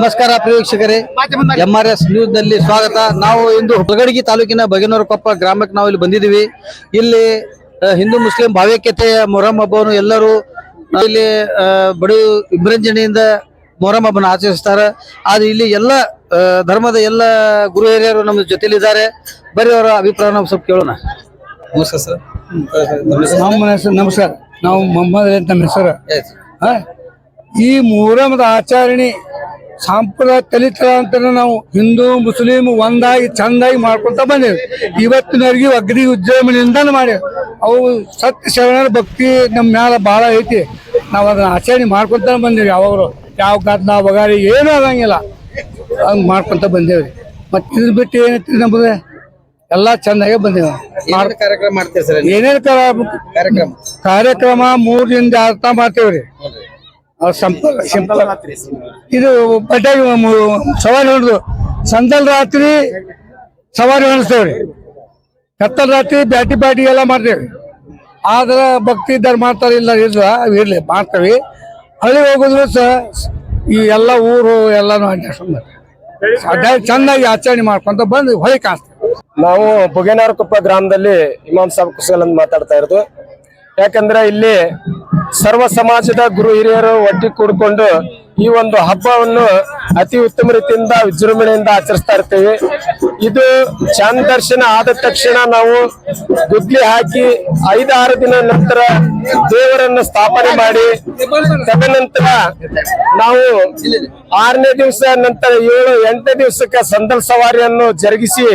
ನಮಸ್ಕಾರ ಪ್ರೇಕ್ಷಕರೇ. M R S ನ್ಯೂಸ್ನಲ್ಲಿ ಸ್ವಾಗತ. ನಾವು ಇಂದು ಹೊಗಡಗಿ ತಾಲೂಕಿನ ಬಗೇನೂರಕೊಪ್ಪ ಗ್ರಾಮಕ್ಕೆ ನಾವು ಇಲ್ಲಿ ಬಂದಿದ್ದೀವಿ. ಇಲ್ಲಿ ಹಿಂದೂ ಮುಸ್ಲಿಂ ಭಾವೈಕ್ಯತೆಯ ಮೊಹರಂ ಹಬ್ಬವನ್ನು ಎಲ್ಲರೂ ಇಲ್ಲಿ ಬಡ ವಿಭ್ರಂಜನೆಯಿಂದ ಮೊಹರಂ ಹಬ್ಬನ ಆಚರಿಸ್ತಾರೆ. ಆದ್ರೆ ಇಲ್ಲಿ ಎಲ್ಲ ಧರ್ಮದ ಎಲ್ಲ ಗುರು ಹಿರಿಯರು ನಮ್ಮ ಜೊತೆಲಿದ್ದಾರೆ ಬರೀ ಅವರ ಅಭಿಪ್ರಾಯ ನಾವು ಸ್ವಲ್ಪ ಕೇಳೋಣ. ನಮಸ್ಕಾರ ಸರ್. ನಮಸ್ಕಾರ. ನಾವು ಮೊಹಮ್ಮದ್ ಅಂತ ನಮ್ಮ ಹೆಸರು? ಈ ಮೊಹರಂದ ಆಚರಣೆ ಸಾಂಪ್ರದಾಯ ಅಂತ ನಾವು ಹಿಂದೂ ಮುಸ್ಲಿಂ ಒಂದಾಗಿ ಚಂದಾಗಿ ಮಾಡ್ಕೊಂತ ಬಂದೇವೆ. ಇವತ್ತಿನವರೆಗೆ ಅಗ್ರಿ ಉದ್ಯಮದಿಂದ ಮಾಡಿ ಅವು ಸತ್ಯ ಶರಣರ ಭಕ್ತಿ ನಮ್ಮ ಮ್ಯಾಲ ಭಾಳ ಐತಿ. ನಾವು ಅದನ್ನ ಆಚರಣೆ ಮಾಡ್ಕೊಂತ ಬಂದೇವಿ ಯಾವಾಗಲೂ. ಯಾವ ಗದ್ನ ಬಗಾರಿ ಏನೂ ಆಗಂಗಿಲ್ಲ. ಹಂಗೆ ಮಾಡ್ಕೊಂತ ಬಂದೇವ್ರಿ. ಮತ್ತೆ ಇದ್ರ ಬಿಟ್ಟು ಏನೈತಿ ನಮ್ಮದು ಎಲ್ಲ ಚಂದಾಗೆ ಬಂದೇವೆ. ಕಾರ್ಯಕ್ರಮ ಮಾಡ್ತೇವೆ ಸರ್ ಏನೇನು ಕಾರ್ಯಕ್ರಮ. ಕಾರ್ಯಕ್ರಮ ಮೂರ್ ದಿನದ ಅರ್ಥ ಮಾಡ್ತೇವ್ರಿ ಸಿಂಪಲ್ ಇದು ಪಟ್ಟಾಗಿ ಸವಾರಿ ಹೊಡೆದು ಸಂತಲ್ ರಾತ್ರಿ ಸವಾರಿ ಹೊಣಿಸ್ತೇವ್ರಿ. ಕತ್ತಲ್ ರಾತ್ರಿ ಬ್ಯಾಟಿ ಬ್ಯಾಟಿ ಎಲ್ಲ ಮಾಡ್ತೇವೆ ಆದ್ರೆ ಭಕ್ತಿ ಇದ್ದಾರೆ ಮಾಡ್ತಾರೆ ಇಲ್ಲ ಇಲ್ಲ ಇರ್ಲಿ ಮಾಡ್ತೇವೆ. ಹಳ್ಳಿ ಹೋಗೋದ್ರು ಸಹ ಈ ಎಲ್ಲ ಊರು ಎಲ್ಲಾನು ಅಡ್ಡಾಡಿ ಚೆನ್ನಾಗಿ ಆಚರಣೆ ಮಾಡ್ಕೊಂತ ಬಂದು ಹೊಳಿ ಕಾಣಿಸ್ತೇವೆ ನಾವು ಬುಗೇನಾರ್ಕೊಪ್ಪ ಗ್ರಾಮದಲ್ಲಿ ಇಮಾಮ್ ಸಾಬ್ ಕುಸಲ್ ಅಂತ ಮಾತಾಡ್ತಾ ಇರೋದು. ಯಾಕಂದ್ರೆ ಇಲ್ಲಿ ಸರ್ವ ಸಮಾಜದ ಗುರು ಹಿರಿಯರು ಒಟ್ಟಿಗೆ ಕೂಡಿಕೊಂಡು ಈ ಒಂದು ಹಬ್ಬವನ್ನು ಅತಿ ಉತ್ತಮ ರೀತಿಯಿಂದ ವಿಜೃಂಭಣೆಯಿಂದ ಆಚರಿಸ್ತಾ ಇರ್ತೇವೆ. ಇದು ಚಾಂದ್ ದರ್ಶನ ಆದ ತಕ್ಷಣ ನಾವು ಗುದ್ಲಿ ಹಾಕಿ ಐದಾರು ದಿನ ನಂತರ ದೇವರನ್ನು ಸ್ಥಾಪನೆ ಮಾಡಿ, ತದನಂತರ ನಾವು ಆರನೇ ದಿವಸ ನಂತರ ಏಳು, ಎಂಟನೇ ದಿವಸಕ್ಕೆ ಸಂದಲ್ ಸವಾರಿಯನ್ನು ಜರುಗಿಸಿ,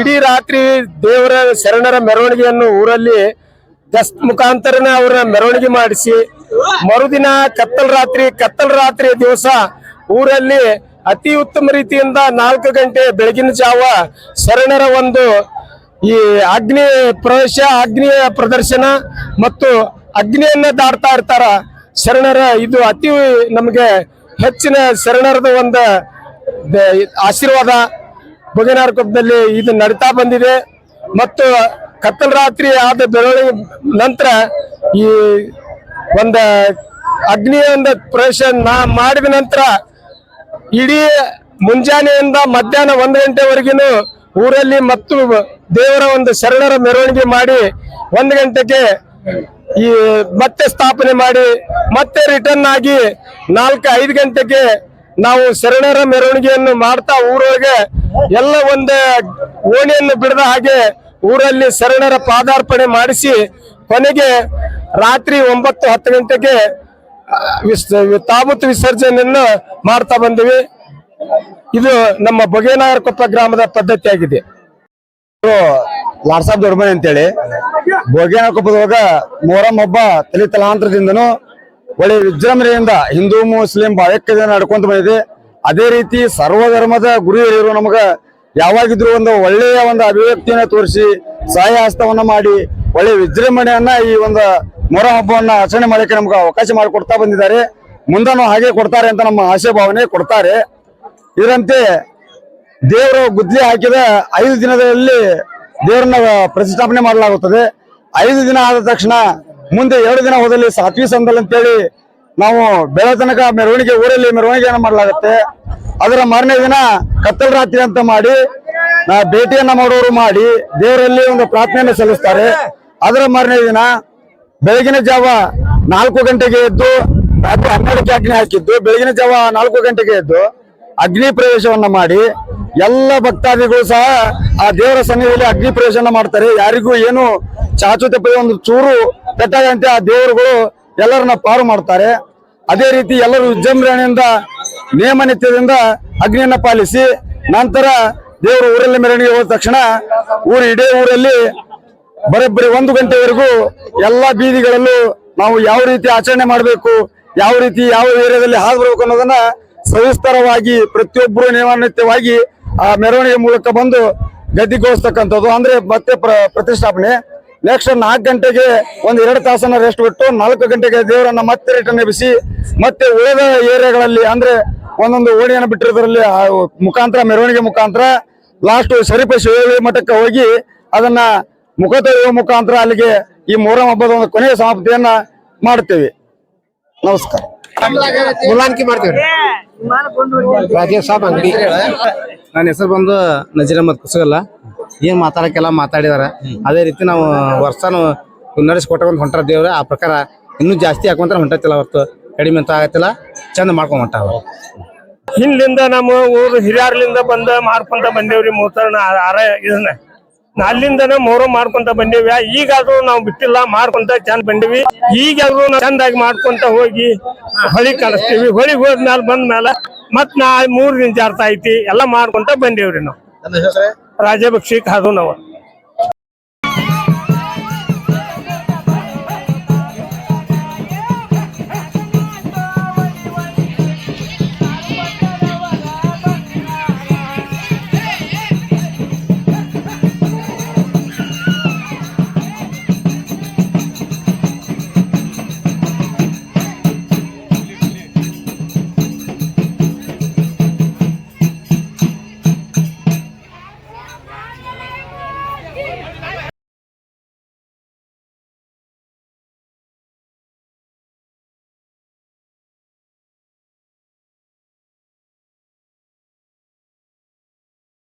ಇಡೀ ರಾತ್ರಿ ದೇವರ ಶರಣರ ಮೆರವಣಿಗೆಯನ್ನು ಊರಲ್ಲಿ ದಸ್ ಮುಖಾಂತರನೇ ಅವ್ರನ್ನ ಮೆರವಣಿಗೆ ಮಾಡಿಸಿ, ಮರುದಿನ ಕತ್ತಲ್ ರಾತ್ರಿ ಕತ್ತಲ್ ರಾತ್ರಿ ದಿವಸ ಊರಲ್ಲಿ ಅತಿ ಉತ್ತಮ ರೀತಿಯಿಂದ ನಾಲ್ಕು ಗಂಟೆ ಬೆಳಗಿನ ಜಾವ ಶರಣರ ಒಂದು ಈ ಅಗ್ನಿ ಪ್ರವೇಶ, ಅಗ್ನಿಯ ಪ್ರದರ್ಶನ ಮತ್ತು ಅಗ್ನಿಯನ್ನ ದಾಡ್ತಾ ಇರ್ತಾರ ಶರಣರ. ಇದು ಅತಿ ನಮಗೆ ಹೆಚ್ಚಿನ ಶರಣರದ ಒಂದು ಆಶೀರ್ವಾದ. ಬುಗನಾರ್ಕೊಪ್ಪದಲ್ಲಿ ಇದು ನಡೀತಾ ಬಂದಿದೆ. ಮತ್ತು ಕತ್ತಲ ರಾತ್ರಿ ಆದ ಬೆಳವಣಿಗೆ ನಂತರ ಈ ಒಂದು ಅಗ್ನಿಯಿಂದ ಪ್ರವೇಶ ನಾ ಮಾಡಿದ ನಂತರ ಇಡೀ ಮುಂಜಾನೆಯಿಂದ ಮಧ್ಯಾಹ್ನ ಒಂದು ಗಂಟೆವರೆಗೂ ಊರಲ್ಲಿ ಮತ್ತು ದೇವರ ಒಂದು ಶರಣರ ಮೆರವಣಿಗೆ ಮಾಡಿ ಒಂದು ಗಂಟೆಗೆ ಈ ಮತ್ತೆ ಸ್ಥಾಪನೆ ಮಾಡಿ ಮತ್ತೆ ರಿಟರ್ನ್ ಆಗಿ ನಾಲ್ಕು ಐದು ಗಂಟೆಗೆ ನಾವು ಶರಣರ ಮೆರವಣಿಗೆಯನ್ನು ಮಾಡ್ತಾ ಊರೊಳಗೆ ಎಲ್ಲ ಒಂದು ಓಣಿಯನ್ನು ಬಿಡದ ಹಾಗೆ ಊರಲ್ಲಿ ಶರಣರ ಪಾದಾರ್ಪಣೆ ಮಾಡಿಸಿ ಕೊನೆಗೆ ರಾತ್ರಿ ಒಂಬತ್ತು ಹತ್ತು ಗಂಟೆಗೆ ತಾಬೂತ್ ವಿಸ್- ತಾಬೂತು ವಿಸರ್ಜನೆಯನ್ನು ಮಾಡ್ತಾ ಬಂದಿವಿ. ಇದು ನಮ್ಮ ಬೊಗೇನಗರಕೊಪ್ಪ ಗ್ರಾಮದ ಪದ್ಧತಿಯಾಗಿದೆ. ಲಾಡ್ಸಾಬ್ ದೊಡ್ಡಮನೆ ಅಂತೇಳಿ. ಬೋಗೇನಕೊಪ್ಪದೊಳಗ ಮೊಹರಂ ಹಬ್ಬ ತಲೆ ತಲಾಂತರದಿಂದನೂ ಒಳ್ಳೆ ವಿಜೃಂಭಣೆಯಿಂದ ಹಿಂದೂ, ಮುಸ್ಲಿಂ ಬಾಯಕ್ಕೆ ನಡ್ಕೊಂತ ಬಂದಿದೆ. ಅದೇ ರೀತಿ ಸರ್ವ ಧರ್ಮದ ಗುರು ಹಿರಿಯರು ನಮಗ ಯಾವಾಗಿದ್ರು ಒಂದು ಒಳ್ಳೆಯ ಒಂದು ಅಭಿವ್ಯಕ್ತಿಯನ್ನ ತೋರಿಸಿ ಸಹಾಯ ಹಸ್ತವನ್ನ ಮಾಡಿ ಒಳ್ಳೆ ವಿಜೃಂಭಣೆಯನ್ನ ಈ ಒಂದು ಮೊರ ಹಬ್ಬವನ್ನ ಆಚರಣೆ ಮಾಡಲಿಕ್ಕೆ ನಮ್ಗೆ ಅವಕಾಶ ಮಾಡಿಕೊಡ್ತಾ ಬಂದಿದ್ದಾರೆ. ಮುಂದನೂ ಹಾಗೆ ಕೊಡ್ತಾರೆ ಅಂತ ನಮ್ಮ ಆಶಯ ಭಾವನೆ ಕೊಡ್ತಾರೆ. ಇದರಂತೆ ದೇವರು ಗುದ್ಲಿ ಹಾಕಿದ ಐದು ದಿನದಲ್ಲಿ ದೇವರನ್ನ ಪ್ರತಿಷ್ಠಾಪನೆ ಮಾಡಲಾಗುತ್ತದೆ. ಐದು ದಿನ ಆದ ತಕ್ಷಣ ಮುಂದೆ ಎರಡು ದಿನ ಹೋದಲ್ಲಿ ಸಾತ್ವಿ ಸಂದಲ್ ಅಂತೇಳಿ ನಾವು ಬೆಳೆತನಕ ಮೆರವಣಿಗೆ, ಊರಲ್ಲಿ ಮೆರವಣಿಗೆಯನ್ನು ಮಾಡಲಾಗುತ್ತೆ. ಅದರ ಮಾರನೇ ದಿನ ಕತ್ತಲ ರಾತ್ರಿ ಅಂತ ಮಾಡಿ ಭೇಟಿಯನ್ನ ಮಾಡೋರು ಮಾಡಿ, ದೇವರಲ್ಲಿ ಒಂದು ಪ್ರಾರ್ಥನೆಯನ್ನು ಸಲ್ಲಿಸ್ತಾರೆ. ಅದರ ಮಾರನೇ ದಿನ ಬೆಳಗಿನ ಜಾವ ನಾಲ್ಕು ಗಂಟೆಗೆ ಎದ್ದು, ರಾತ್ರಿ ಹನ್ನೆರಡಕ್ಕೆ ಅಗ್ನಿ ಹಾಕಿದ್ದು, ಬೆಳಗಿನ ಜಾವ ನಾಲ್ಕು ಗಂಟೆಗೆ ಎದ್ದು ಅಗ್ನಿ ಪ್ರವೇಶವನ್ನ ಮಾಡಿ, ಎಲ್ಲ ಭಕ್ತಾದಿಗಳು ಸಹ ಆ ದೇವರ ಸನ್ನಿಧಿಯಲ್ಲಿ ಅಗ್ನಿ ಪ್ರವೇಶನ ಮಾಡ್ತಾರೆ. ಯಾರಿಗೂ ಏನು ಚಾಚು ತಪ್ಪದೆ ಒಂದು ಚೂರು ಪೆಟ್ಟಾಗಂತೆ ಆ ದೇವರುಗಳು ಎಲ್ಲರನ್ನ ಪಾರು ಮಾಡ್ತಾರೆ. ಅದೇ ರೀತಿ ಎಲ್ಲರೂ ವಿಜೃಂಭಣೆಯಿಂದ ನೇಮ ನಿತ್ಯದಿಂದ ಅಗ್ನಿಯನ್ನ ಪಾಲಿಸಿ ನಂತರ ದೇವರು ಊರಲ್ಲಿ ಮೆರವಣಿಗೆ ಹೋದ ತಕ್ಷಣ ಊರು ಇಡೀ ಊರಲ್ಲಿ ಬರೋಬ್ಬರಿ ಒಂದು ಗಂಟೆವರೆಗೂ ಎಲ್ಲಾ ಬೀದಿಗಳಲ್ಲೂ ನಾವು ಯಾವ ರೀತಿ ಆಚರಣೆ ಮಾಡಬೇಕು, ಯಾವ ರೀತಿ ಯಾವ ಏರಿಯಾದಲ್ಲಿ ಹಾದು ಬರ್ಬೇಕು ಅನ್ನೋದನ್ನ ಸವಿಸ್ತಾರವಾಗಿ ಪ್ರತಿಯೊಬ್ಬರು ನಿಯಮಾನಿತ್ಯವಾಗಿ ಆ ಮೆರವಣಿಗೆ ಮೂಲಕ ಬಂದು ಗದ್ದಿಗೋಸ್ತಕ್ಕಂಥದ್ದು ಅಂದ್ರೆ ಮತ್ತೆ ಪ್ರ- ಪ್ರತಿಷ್ಠಾಪನೆ. ನೆಕ್ಸ್ಟ್ ನಾಲ್ಕು ಗಂಟೆಗೆ ಒಂದು ಎರಡು ತಾಸನ್ನ ರೆಸ್ಟ್ ಬಿಟ್ಟು ನಾಲ್ಕು ಗಂಟೆಗೆ ದೇವರನ್ನ ಮತ್ತೆ ರಿಟರ್ನ್ ಎಬ್ಬಿಸಿ ಮತ್ತೆ ಉಳಿದ ಏರಿಯಾಗಳಲ್ಲಿ ಅಂದ್ರೆ ಒಂದೊಂದು ಓಣಿಯನ್ನು ಬಿಟ್ಟಿರೋದ್ರಲ್ಲಿ ಆ ಮುಖಾಂತರ ಮೆರವಣಿಗೆ ಮುಖಾಂತರ ಲಾಸ್ಟ್ ಸರಿಪ ಶಿವಳಿ ಮಠಕ್ಕೆ ಹೋಗಿ ಅದನ್ನ ಮುಖ ತೊಳೆಯುವ ಮುಖಾಂತರ ಅಲ್ಲಿಗೆ ಈ ಮೊಹರಂ ಹಬ್ಬದ ಒಂದು ಕೊನೆಯ ಸಮಾಪ್ತಿಯನ್ನ ಮಾಡುತ್ತೇವೆ. ನಮಸ್ಕಾರ. ಮುಲಾನ್ಕಿ ಮಾಡ್ತೀವಿ. ರಾಜೇಶ್ ಸಾಬ್ ಅಂಗಡಿ. ನನ್ನ ಹೆಸರು ಬಂದು ನಜೀರ್ ಅಹಮದ್ ಕುಸಗಲ್ಲ. ಏನ್ ಮಾತಾಡಕ್ಕೆಲ್ಲ ಮಾತಾಡಿದಾರ. ಅದೇ ರೀತಿ ನಾವು ವರ್ಷಾನು ನಡೆಸ್ಕೊಟ್ಟ ಒಂದು ಹೊಂಟಾರ ದೇವ್ರ. ಆ ಪ್ರಕಾರ ಇನ್ನೂ ಜಾಸ್ತಿ ಹಾಕುವಂತ ಹೊಂಟತಿಲ್ಲ ಹೊರ್ತು. ಕಡಿಮೆ ಅಂತ ಆಗತ್ತಿಲ್ಲ. ಚಂದ ಮಾಡ್ಕೊಂಡ್ ಹೊಂಟಾವ ಹಿಂದಿಂದ ನಮ್ಮ ಊರು ಹಿರಿಯರ್ಲಿಂದ ಬಂದ ಮಾಡ್ಕೊಂತ ಬಂದೇವ್ರಿ ಮೂತರ್ನ ಅರ ಇದನ್ನ. ಅಲ್ಲಿಂದನೇ ಮೊಹರಂ ಮಾಡ್ಕೊಂತ ಬಂದೇವಿ ಈಗಾದ್ರೂ ನಾವು ಬಿಟ್ಟಿಲ್ಲ ಮಾಡ್ಕೊಂತ ಚಂದ ಬಂದಿವಿ. ಈಗಾದ್ರೂ ನಾವು ಚಂದಾಗಿ ಮಾಡ್ಕೊಂತ ಹೋಗಿ ಹೊಳಿ ಕಳಿಸ್ತೀವಿ. ಹೊಳಿಗೆ ಹೋದ್ಮೇಲೆ ಬಂದ್ಮೇಲೆ ಮತ್ ನಾ ಮೂರ್ ದಿನ ಜಾರ್ತಾ ಐತಿ. ಎಲ್ಲಾ ಮಾಡ್ಕೊಂತ ಬಂದೇವ್ರಿ ನಾವು. ರಾಜಭಕ್ಷಿ ಕಾದು ನಾವು